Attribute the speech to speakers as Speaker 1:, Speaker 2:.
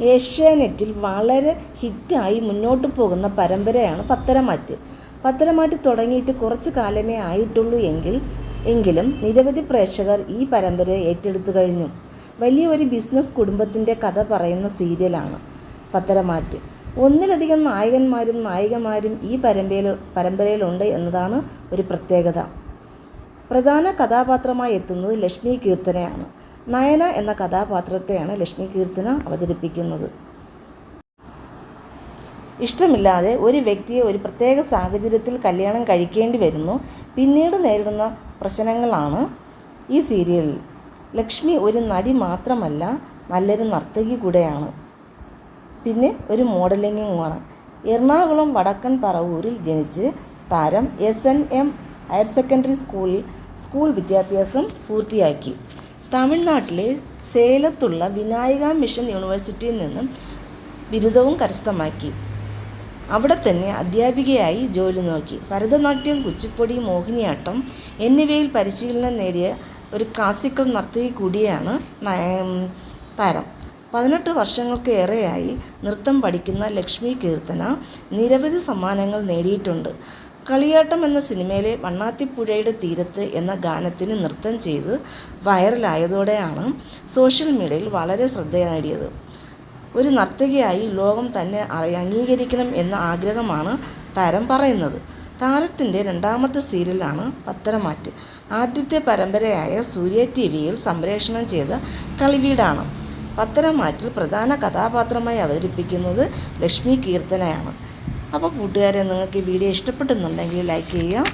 Speaker 1: ഏഷ്യാനെറ്റിൽ വളരെ ഹിറ്റായി മുന്നോട്ട് പോകുന്ന പരമ്പരയാണ് പത്തരമാറ്റ്. പത്തരമാറ്റ് തുടങ്ങിയിട്ട് കുറച്ച് കാലമേ ആയിട്ടുള്ളൂ എങ്കിൽ എങ്കിലും നിരവധി പ്രേക്ഷകർ ഈ പരമ്പരയെ ഏറ്റെടുത്തു കഴിഞ്ഞു. വലിയ ഒരു ബിസിനസ് കുടുംബത്തിന്റെ കഥ പറയുന്ന സീരിയലാണ് പത്തരമാറ്റ്. ഒന്നിലധികം നായകന്മാരും നായികമാരും ഈ പരമ്പരയിൽ പരമ്പരയിലുണ്ട് എന്നതാണ് ഒരു പ്രത്യേകത. പ്രധാന കഥാപാത്രമായി എത്തുന്നത് ലക്ഷ്മി കീർത്തനയാണ്. നയന എന്ന കഥാപാത്രത്തെയാണ് ലക്ഷ്മി കീർത്തന അവതരിപ്പിക്കുന്നത്. ഇഷ്ടമില്ലാതെ ഒരു വ്യക്തിയെ ഒരു പ്രത്യേക സാഹചര്യത്തിൽ കല്യാണം കഴിക്കേണ്ടി വരുന്നു. പിന്നീട് നേരിടുന്ന പ്രശ്നങ്ങളാണ് ഈ സീരിയലിൽ. ലക്ഷ്മി ഒരു നടി മാത്രമല്ല നല്ലൊരു നർത്തകി കൂടെയാണ്. പിന്നെ ഒരു മോഡലിംഗുമാണ്. എറണാകുളം വടക്കൻ പറവൂരിൽ ജനിച്ച് താരം S N M higher secondary സ്കൂളിൽ സ്കൂൾ വിദ്യാഭ്യാസം പൂർത്തിയാക്കി. തമിഴ്നാട്ടിലെ സേലത്തുള്ള വിനായക മിഷൻ യൂണിവേഴ്സിറ്റിയിൽ നിന്നും ബിരുദവും കരസ്ഥമാക്കി. അവിടെ തന്നെ അധ്യാപികയായി ജോലി നോക്കി. ഭരതനാട്യം കുച്ചിപ്പൊടി മോഹിനിയാട്ടം എന്നിവയിൽ പരിശീലനം നേടിയ ഒരു ക്ലാസിക്കൽ നർത്തകി കൂടിയാണ് താരം. പതിനെട്ട് വർഷങ്ങൾക്ക് ഏറെയായി നൃത്തം പഠിക്കുന്ന ലക്ഷ്മി കീർത്തന നിരവധി സമ്മാനങ്ങൾ നേടിയിട്ടുണ്ട്. കളിയാട്ടം എന്ന സിനിമയിലെ വണ്ണാത്തിപ്പുഴയുടെ തീരത്ത് എന്ന ഗാനത്തിന് നൃത്തം ചെയ്ത് വൈറലായതോടെയാണ് സോഷ്യൽ മീഡിയയിൽ വളരെ ശ്രദ്ധ നേടിയത്. ഒരു നർത്തകിയായി ലോകം തന്നെ അംഗീകരിക്കണം എന്ന ആഗ്രഹമാണ് താരം പറയുന്നത്. താരത്തിന്റെ രണ്ടാമത്തെ സീരിയലാണ് പത്തരമാറ്റ് ആദ്യത്തെ പരമ്പരയായ സൂര്യ ടി വിയിൽ സംപ്രേഷണം ചെയ്ത കളിവീടാണ്. പത്തരമാറ്റിൽ പ്രധാന കഥാപാത്രമായി അവതരിപ്പിക്കുന്നത് ലക്ഷ്മി കീർത്തനയാണ്. അപ്പോൾ കൂട്ടുകാരെ നിങ്ങൾക്ക് ഈ വീഡിയോ ഇഷ്ടപ്പെട്ടെന്നുണ്ടെങ്കിൽ ലൈക്ക് ചെയ്യുക